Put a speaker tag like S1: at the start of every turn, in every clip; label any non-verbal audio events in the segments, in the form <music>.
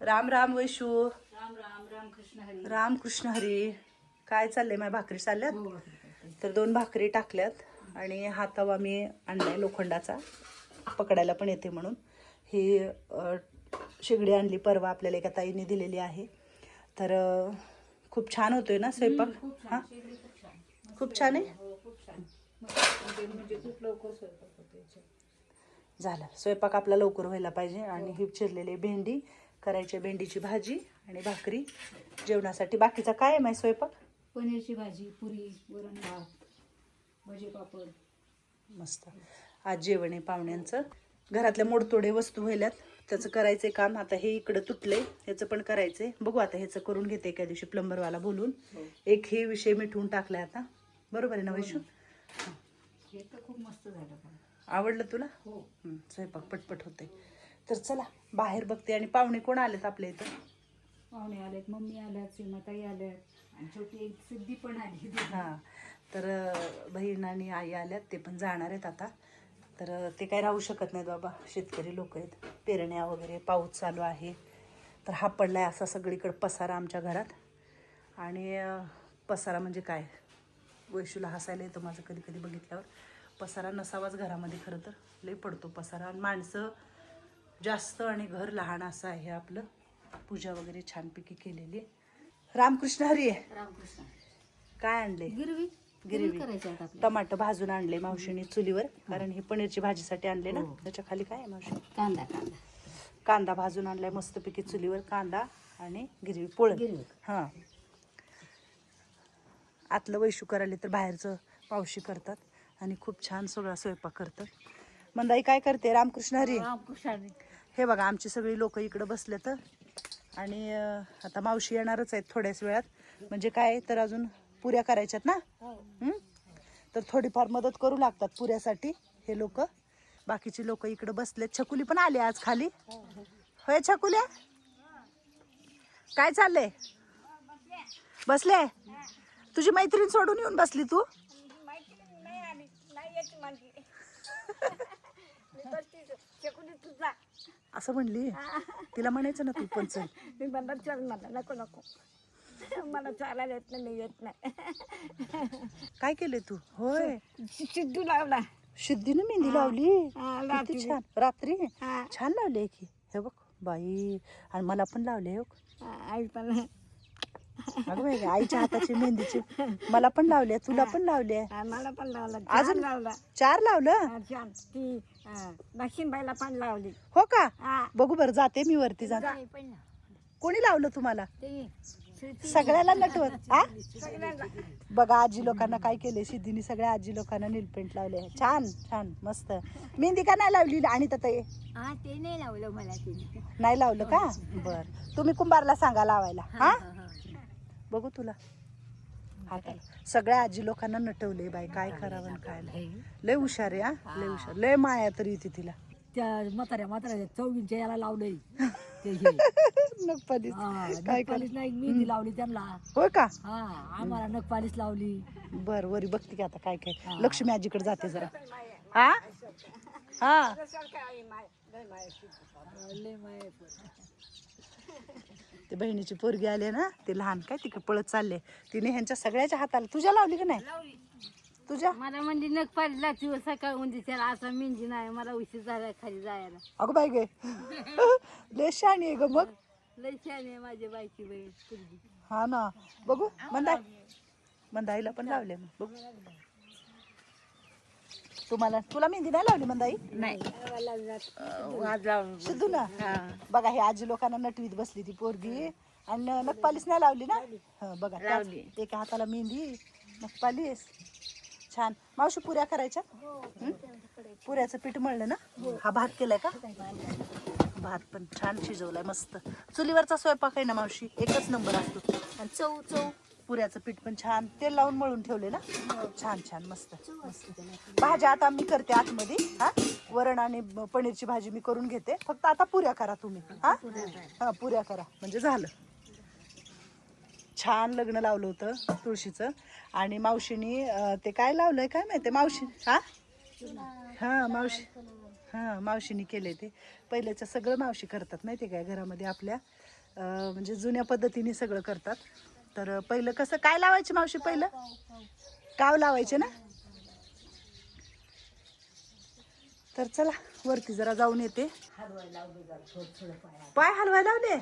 S1: राम राम वैशू.
S2: राम राम राम कृष्ण हरी.
S1: राम कृष्ण हरी. काय चाललंय? माझ्या भाकरी चालल्यात? तर दोन भाकरी टाकल्यात आणि हा तवा मी आणलाय लोखंडाचा. पकडायला पण येते म्हणून. ही शेगडी आणली परवा आपल्याला एका ताईने दिलेली आहे. तर खूप छान होतोय ना स्वयंपाक? हा?
S2: खूप छान.
S1: आहे?
S2: हो म्हणजे.
S1: झालं. स्वयंपाक आपला लवकर व्हायला पाहिजे आणि ही चिरलेली भेंडी करायची भेंडीची भाजी आणि भाकरी. जेवणासाठी बाकीचा काय आहे माझा स्वयंपाक?
S2: पनीरची भाजी पुरी वरण भात भजे पापड.
S1: मस्त. आज जेवण आहे पाहुण्यांचं. घरातल्या मोडतोडे वस्तू व्हायल्यात. त्याचं करायचंय काम. आता हे इकडं तुटलंय. ह्याचं पण करायचंय. बघू आता ह्याचं करून घेते एका दिवशी प्लंबरवाला बोलून. एक हे विषय मिटवून टाकलाय आता. बरोबर आहे ना वैशू?
S2: हे. तर खूप मस्त झालं
S1: आवडलं तुला?
S2: हो.
S1: हं, स्वयंपाक पटपट होते तर चला बाहेर बघते आणि पाहुणे कोण आलेत आपल्या इथं?
S2: पाहुणे आलेत मम्मी आल्यात सीमाताई आल्यात आणि छोटी एक सिद्धी पण आली.
S1: हां तर बहीण आणि आई आल्यात ते पण जाणार आहेत आता. तर ते काय राहू शकत नाहीत बाबा शेतकरी लोक आहेत. पेरण्या वगैरे पाऊस चालू आहे. तर हा पडलाय असा सगळीकडे पसारा आमच्या घरात. आणि पसारा म्हणजे काय? वैशूला हसायला येतं माझं कधी कधी बघितल्यावर. पसारा नसावाच घरामध्ये खरं तर. लई पडतो पसारा. आणि माणसं जास्त आणि घर लहान असं आहे आपलं. पूजा वगैरे छानपैकी केलेली रामकृष्ण हरी आहे.
S2: रामकृष्ण.
S1: काय आणले?
S2: गिरवी.
S1: गिरवी.
S2: करायची
S1: टमाटर भाजून आणले मावशीने चुलीवर. कारण हे पनीरची भाजीसाठी आणले ना. त्याच्याखाली काय आहे मावशी?
S2: कांदा कांदा.
S1: कांदा भाजून आणलाय मस्तपैकी चुलीवर कांदा आणि गिरवी
S2: गिरवी.
S1: हां. आतलं वैशू करायला तर बाहेरचं पावशी करतात. आणि खूप छान सगळा स्वयंपाक करतात. मंदाई काय करते? रामकृष्ण हरी.
S2: रामकृष्ण
S1: हे बघा आमची सगळी लोक इकडं बसले तर. आणि आता मावशी येणारच आहेत थोड्याच वेळात. म्हणजे काय तर अजून पुऱ्या करायच्यात ना? हं? तर थोडीफार मदत करू लागतात पुऱ्यासाठी हे लोक. बाकीची लोक इकडं बसलेत. छकुली पण आली आज खाली. होय छकुल्या? काय चाललंय? बसले? तुझी मैत्रीण सोडून येऊन बसली तू? <laughs> असं म्हणली? तिला म्हणायचं ना तू पण चल.
S3: मी म्हणलं चल मला नको नको. मला चालायला येत नाही मी येत नाही.
S1: काय केले तू? होय.
S3: सिद्धू लावला.
S1: सिद्धीनं मेहंदी लावली?
S3: हा,
S1: किती
S3: रात्री.
S1: छान. रात्री?
S3: हा.
S1: छान लावली की. हे बघ बाई. आणि मला पण लावले हो.
S3: आई पण
S1: अगं बाई आईच्या हाताची मेहंदीची. मला पण लावले तुला पण लावले
S3: हा, मला पण लावला.
S1: अजून?
S3: छान लावला.
S1: चार लावलं?
S3: हा, छान ती बाईला पण लावली.
S1: हो का?
S3: हा.
S1: बघू बरं जाते मी वरती जाते कोणी लावलं तुम्हाला? सगळ्याला नटवत हा बघा आजी लोकांना काय केले सिद्धीने सगळ्या आजी लोकांना नीलपेंट लावले छान छान मस्त. मेहंदी का नाही लावली आणि तर
S3: हा ते नाही लावलं मला तिने.
S1: नाही लावलं का? बर. तुम्ही कुंभारला सांगा लावायला. हा. बघू तुला. हा सगळ्या आजी लोकांना नटवले बाई काय करावं आणि काय नाही. लय हुशार. आहे हा? लय हुशार. लय माया तरी येते तिला.
S2: त्या म्हाताऱ्या म्हाताऱ्या चौघींच्या याला लावलंय. <laughs> ते हे. हा,
S1: काय
S2: नखपालीस नाही मेहंदी लावली त्यांना.
S1: होय का?
S2: हा आम्हाला नखपालीस लावली.
S1: बर वरी बघते की आता काय काय. लक्ष्मी आजीकडे जाते जरा. हा? हा.
S2: लय माया.
S1: ते बहिणीची पोरगी आले ना ते लहान काय तिकडे पळत चालले तिने ह्यांच्या सगळ्याच्या हाताला तुझ्या लावली का नाही? तुझ्या?
S3: मला म्हणजे नख पाडला ती सकाळ म्हणजे त्याला असा मेहंदी नाही मला उशीर झाला खाली जायला.
S1: अगं बाई गे. <laughs> लय शाणी आहे ग मग
S3: लय छान आहे माझी बायकी बहीण.
S1: हा ना. बघू मंदाई. मंदाईला पण लावले मग. बघू. तुम्हाला. तुला मेहंदी नाही लावली मंदाई? सिद्धू ना. बघा हे आजी लोकांना नटवीत बसली ती पोरगी. आणि नखपालीस नाही लावली ना? हा बघा त्याच- एका हाताला मेहंदी नखपालीस छान. मावशी पुऱ्या करायच्या? हं? पुऱ्याचं पीठ मळलं ना? हा भात केलाय का? भात पण छान शिजवलाय मस्त. चुलीवरचा स्वयंपाक आहे ना मावशी? एकच नंबर असतो. आणि चव चव. पुऱ्याचं पीठ पण छान तेल लावून मळून ठेवले ना छान छान मस्त मस्त. भाज्या आता मी करते आतमध्ये हा. वरण आणि पनीरची भाजी मी करून घेते. फक्त आता पुऱ्या करा तुम्ही हा. हा पुऱ्या करा म्हणजे झालं. छान लग्न लावलं होतं तुळशीचं. आणि मावशीनी ते काय लावलंय काय माहिती मावशी हा? हा मावशी हां मावशीनी केले ते. पहिल्याचं सगळं मावशी करतात माहिती आहे काय? घरामध्ये आपल्या म्हणजे जुन्या पद्धतीने सगळं करतात. तर पहिलं कसं काय लावायचे मावशी पहिलं? काव लावायचे ना? तर चला वरती जरा जाऊन येते. पाय हलवायला लावले?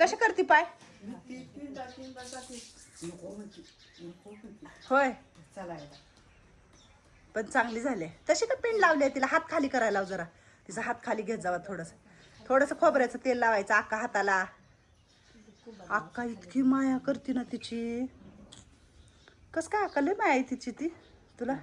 S1: कसे करते पाय? होय. पण चांगली झाले. तशी का पिंड लावली तिला? हात खाली करायला लाव जरा. तिचा हात खाली घेत जावा थोडस. थोडस खोबऱ्याचं तेल लावायचं अख्खा हाताला. अक्का इतकी माया करते ना तिची. कस काय अक्का? लय माया आहे तिची ती. तुला?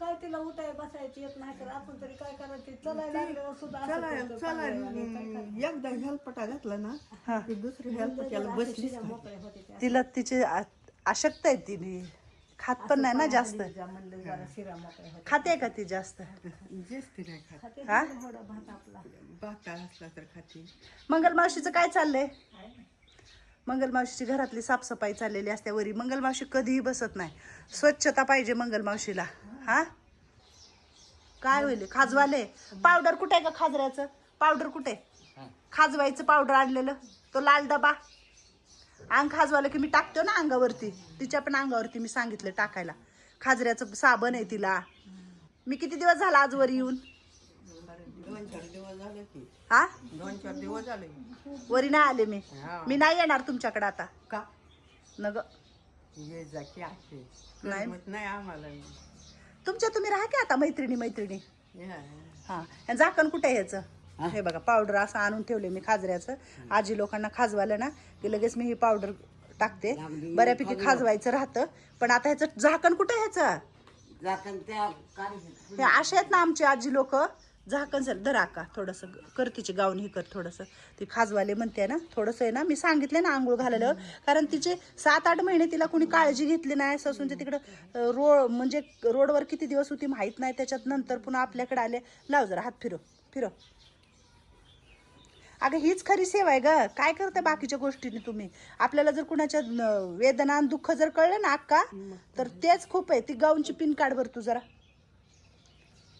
S3: काय तिला उठाय बसायची येत नाही तर आपण तरी काय करायचे? चलायला लागल्यावर सुद्धा असं करतो,
S4: चला
S3: चाललंय आणि काय करायचं?
S4: एकदा हेल्पटा घातला ना की दुसरी हेल्पट्याला.
S3: मोकळे होते ते.
S1: तिला तिचे आ- अशक्त आहे तिने. खात पण नाही ना जास्त.
S3: जा म्हणलं जरा शिरा मोकळे होते.
S1: खाते का ती जास्त?
S4: जेसती नाही खात.
S3: खाते
S1: हा?
S3: थोडा भात आपला.
S4: बाका असला तर खाते.
S1: मंगलमावशीचं काय चाललंय? मंगलमावशीची घरातली साफसफाई चाललेली असते वरी. मंगलमावशी कधीही बसत नाही. स्वच्छता पाहिजे मंगलमावशीला. हा? काय होईल? खाजवाले. पावडर कुठे आहे का खाजऱ्याचं? पावडर कुठे? खाजवायचं पावडर आणलेलं. तो लाल डबा. अंग खाजवालं की मी टाकतो ना अंगावरती. तिच्या पण अंगावरती मी सांगितलं टाकायला. खाजऱ्याचं साबण आहे तिला. मी किती दिवस झाला आजवर येऊन?
S4: दोन चार दिवस झाले की.
S1: हा
S4: दोन चार दिवस झाले.
S1: वरी नाही आले मी.
S4: हा.
S1: मी नाही येणार तुमच्याकडे आता.
S4: का?
S1: नग
S4: ये जा की आहे
S1: नाही.
S4: करमत नाही आम्हाला.
S1: तुमच्या तुम्ही राहा की आता मैत्रिणी मैत्रिणी.
S4: या.
S1: हा. आणि झाकण कुठे आहे ह्याचं? हे? बघा पावडर असं आणून ठेवले मी खाजऱ्याचं. आजी लोकांना खाजवालं ना की लगेच मी ही पावडर टाकते. बऱ्यापैकी खाजवायचं राहतं. पण आता ह्याचं झाकण कुठे ह्याचं? हे असे आहेत ना आमची आजी लोक. झाकण सर धरा का थोडंसं कर तिची गाऊन हे कर थोडंसं. ती खाजवाले म्हणते ना थोडंसं आहे ना मी सांगितलं ना आंघोळ घालायला. कारण तिचे सात आठ महिने तिला कोणी काळजी घेतली नाही. ससूनच्या तिकडं रोड म्हणजे रोडवर किती दिवस होती माहीत नाही. त्याच्यात नंतर पुन्हा आपल्याकडे आले. लाव जरा हात फिरव फिरव. अगं हीच खरी सेवा आहे ग. काय करते बाकीच्या गोष्टीने तुम्ही? आपल्याला जर कुणाच्या वेदना आणि दुःख जर कळलं ना अक्का तर तेच खूप आहे. ती गाऊनची पिन काढ बरं तू जरा.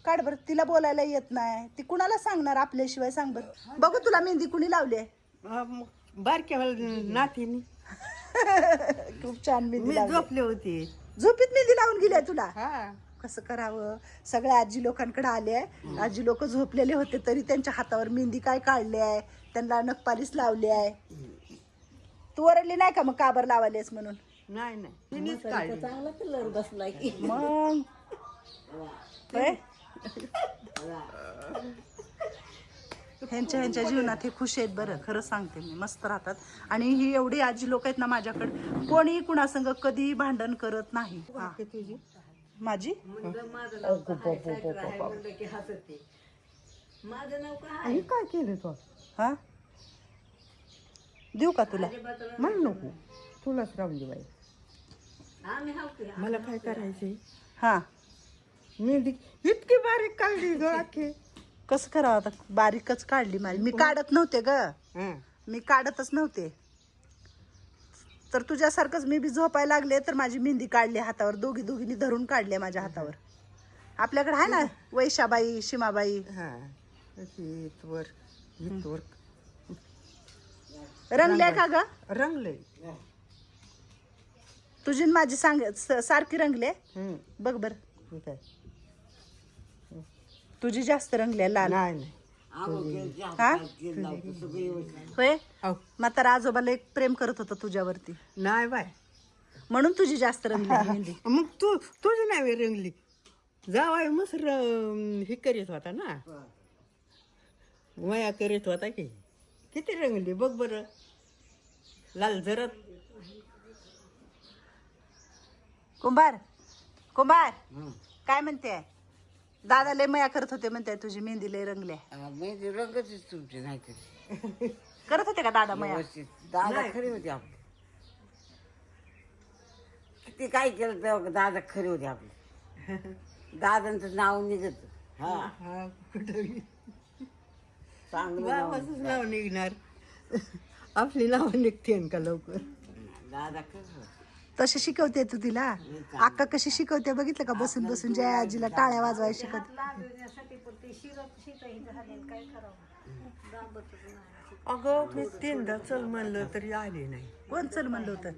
S1: काढ बरं तिला बोलायला येत नाही. ती कुणाला सांगणार आपल्याशिवाय? सांग बरं. बघू तुला मेहंदी कुणी लावली आहे?
S4: बारक्या नातीनी. <laughs>
S1: खूप छान मेहंदी
S4: मी
S1: लावली.
S4: झोपले होते.
S1: झोपीत मेहंदी लावून गेली आहे तुला?
S4: हा.
S1: कसं करावं? सगळ्या आजी लोकांकडे आले आहे. आजी लोक झोपलेले होते तरी त्यांच्या हातावर मेहंदी काय काढली आहे? त्यांना नखपालीस लावली आहे. तू ओरडली नाही का मग काबर लावालेस म्हणून?
S4: नाही नाही. तिनेच काढली.
S3: चांगला कलर बसलाय की.
S1: मग? होय? ह्यांच्या ह्यांच्या जीवनात हे खुश आहेत बरं खरं सांगते मी. मस्त राहतात. आणि ही एवढी आजी लोक आहेत ना माझ्याकडे कोणी कुणासंग कधी भांडण करत नाही. हा.
S4: तुझी
S1: माझी?
S3: माझं नाव काय
S4: केलं तू
S1: हा? देऊ का तुला?
S4: मला नको. तुलाच राहून दे बाई. मला काय करायचंय?
S1: हा.
S4: मी इतकी बारीक काढली ग आखे.
S1: कसं करावं आता? बारीकच काढली माझी मी काढत नव्हते ग.
S4: हं.
S1: मी काढतच नव्हते. तर तुझ्यासारखंच मी बी झोपायला लागले तर माझी मेहंदी काढली हातावर. दोघी दोघींनी धरून काढली माझ्या हातावर. आपल्याकडे आहे ना वैशाबाई शिमाबाई?
S4: हा. अशी इथवर इथवर
S1: रंगल्या का ग?
S4: रंगले
S1: तुझी न माझी सांग स- सारखी रंगले
S4: हं.
S1: बघ बर.
S4: ठीक आहे.
S1: तुझी जास्त रंगल्या लाल.
S4: नाही नाही.
S1: हा? होय?
S4: अहो,
S1: म्हातारा आजोबाला एक प्रेम करत होता तुझ्यावरती.
S4: नाही बाय.
S1: म्हणून तुझी जास्त रंगली मेहंदी. <laughs>
S4: मग तू तुझी नाही रंगली. जावाय मस्त र- हे करीत होता ना. वया करीत होता की. किती रंगली बघ बरं. लाल जरत
S1: कुंभार कुंभार. काय म्हणते? दादा लय मया करत होते म्हणते तुझी मेहंदी लय रंगल्या
S5: मेहंदी रंगतच तुमची नाही तरी.
S1: करत होते का दादा मया?
S5: व्यवस्थित. दादा खरे होते आपले. किती काय केलं तेव्हा दादा खरे होते आपले. दादांचं नाव निघत. हा.
S4: हा कुठं
S5: चांगलं नाव.
S4: नाव निघणार. आपली नाव निघते का लवकर?
S5: दादा खरं
S1: तसे शिकवते तू तिला अक्का कशी शिकवते बघितलं का बसून बसून जय आजीला टाळ्या वाजवायला शिकवते
S4: अगं मी तीनदा चल म्हणलं तरी आले नाही
S1: कोण चल म्हणलं होतं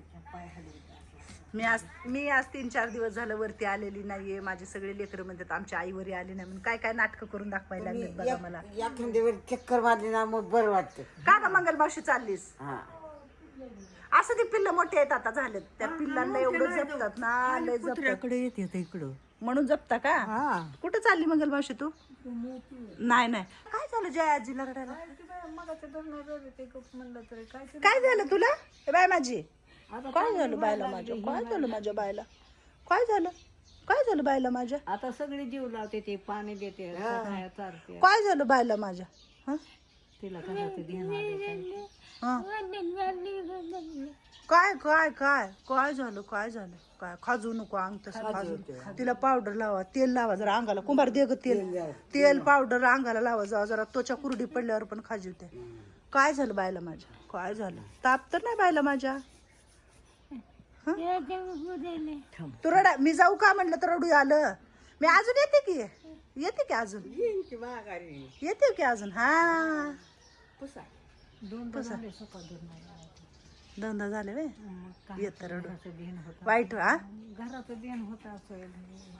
S1: मी आज मी आज तीन चार दिवस झालं वरती आलेली नाहीये माझे सगळे लेकरं म्हणतात आमच्या आईवरी आली नाही म्हणून काय काय नाटकं करून दाखवायला लागलेत बघा मला
S5: या थंडीवर चक्कर मारली ना मग बरं वाटतं
S1: का का मंगल मावशी चाललीस
S5: हा
S1: असं ते पिल्ल मोठे आहेत आता झालेत. त्या पिल्लांना एवढं जपतात ना लय जपतात.
S4: कुत्र्याकडे येते ते इकडं.
S1: म्हणून जपता का?
S4: हा.
S1: कुठं चालली मंगल मावशी तू? नाही नाही. काय झालं जय आजीला रडायला? काय झालं तुला? ए बाय माझी. काय झालं बायला माझ्या? काय झालं माझ्या बायला? काय झालं? काय झालं बायला माझ्या?
S3: आता सगळे जीव लावते ते पाणी देते
S1: काय झालं बायला माझ्या? हं?
S3: तिला
S1: हं. काय काय काय? काय झालं काय झालं? काय? खाजू नको अंग तसं खाजू तिला पावडर लावा तेल लावा जरा अंगाला. कुंभार दे ग तेल. तेल पावडर अंगाला लावा. जावा जरा त्वचा कुरडी पडल्यावर पण खाजू ते. काय झालं बायला माझ्या? काय झालं? ताप तर नाही बायला माझ्या? तू रडा. मी जाऊ का म्हणलं तर रडू आलं? मी अजून येते की? येते की अजून? येते की अजून? हा.
S4: पुसा.
S1: दोनदा झाले वे येत रडू वाईट हा
S3: घराचं ध्यान होत असेल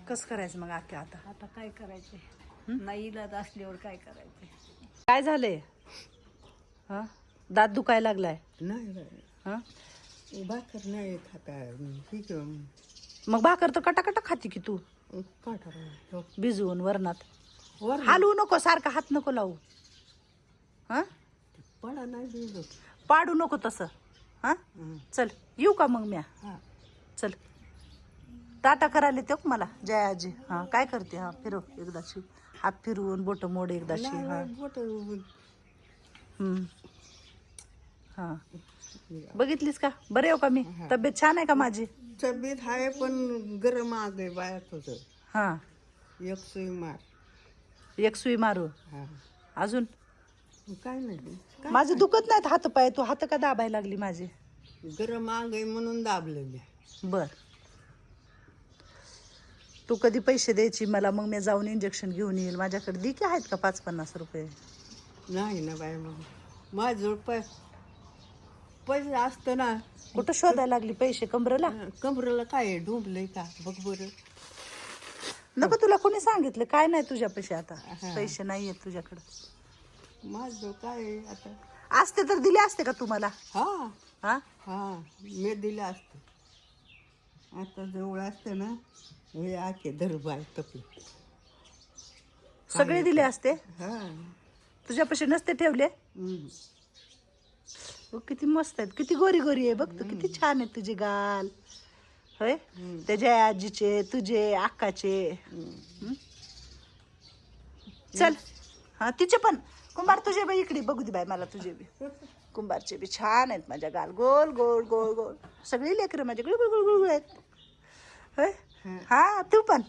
S1: कसं करायचं मग आख्या आता?
S3: आता काय करायचे? नाही इलाज असल्यावर काय करायचे?
S1: काय झालंय? हा? दात दुखायला लागलाय.
S4: नाही.
S1: हा?
S4: भाकर नाही खाता. ठीक
S1: मग भाकर तर कटाकटा खाती की तू? भिजवून वरणात.
S4: वर
S1: हलवू नको सारखा हात नको लावू. हा?
S4: पडा नाही
S1: पाडू नको तसं. हा? चल येऊ का मग म्या?
S4: हा.
S1: चल. टाटा करायला येते का मला? जय आजी. हा काय करते? हा फिरव एकदाशी हात फिरवून बोट मोड एकदाशी हा.
S4: बोट
S1: हम्म. हा. बघितलीस का? बरे हो का मी? तब्येत छान आहे का माझी?
S4: तब्येत आहे पण गरम आग आहे बाया तुझं
S1: हा.
S4: एक सुई मार.
S1: एक सुई मारू.
S4: हा.
S1: अजून?
S4: काय नाही
S1: माझे दुखत नाहीत हात पाय तू हात का दाबायला लागली माझी?
S4: गरम आग आहे म्हणून दाबलं मी
S1: बर. तू कधी पैसे द्यायची मला मग मी जाऊन इंजेक्शन घेऊन येईल. माझ्याकडे दे की आहेत का पाच पन्नास रुपये?
S4: नाही ना बाय मग पै पैसे असतं ना.
S1: कुठं शोधायला लागली पैसे? कमरेला?
S4: कमरेला काय आहे? डुंबलंय का? बघ बरं.
S1: नको तुला कोणी सांगितलं? काय नाही तुझ्या पैसे आता. पैसे नाही आहेत तुझ्याकडे.
S4: माझं काय आता.
S1: असते तर दिले असते का तुम्हाला?
S4: हा.
S1: हा?
S4: हा मी दिलं असतं आता जवळ असतं ना हे आखे धरबाय तपे
S1: सगळे दिले असते
S4: हा.
S1: तुझ्या पैसे नसते ठेवले?
S4: हम्म.
S1: किती मस्त आहेत. किती गोरी गोरी आहे बघ तू. किती छान आहेत तुझे गाल. होय? त्याच्या आजीचे तुझे अक्काचे हं? चल. हा तिचे पण. कुंभार तुझे बाई इकडे बघू दे बाई मला तुझे बी. कुंभारचे बी छान आहेत माझ्या गाल. गोल गोल गोल गोल. सगळी लेकरं माझे गुळ गुळ गुळ गुळ आहेत. होय? हा तू पण.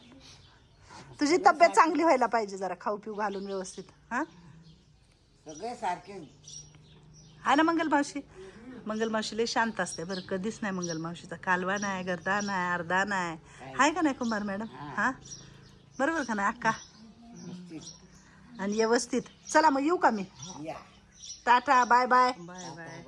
S1: तुझी तब्येत चांगली व्हायला पाहिजे जरा खाऊ पिऊ घालून व्यवस्थित. हा?
S5: सगळे सारखे.
S1: हा ना मंगल मावशी? मंगल मावशी लय शांत असते बरं. कधीच नाही मंगल मावशीचा. कालवा नाही गर्दा नाही अर्धा नाही. हाय का नाही कुंभार मॅडम? हा. बरोबर का नाही अक्का? आणि व्यवस्थित. चला मग येऊ का मी?
S5: या.
S1: Tata bye bye.
S4: Bye bye.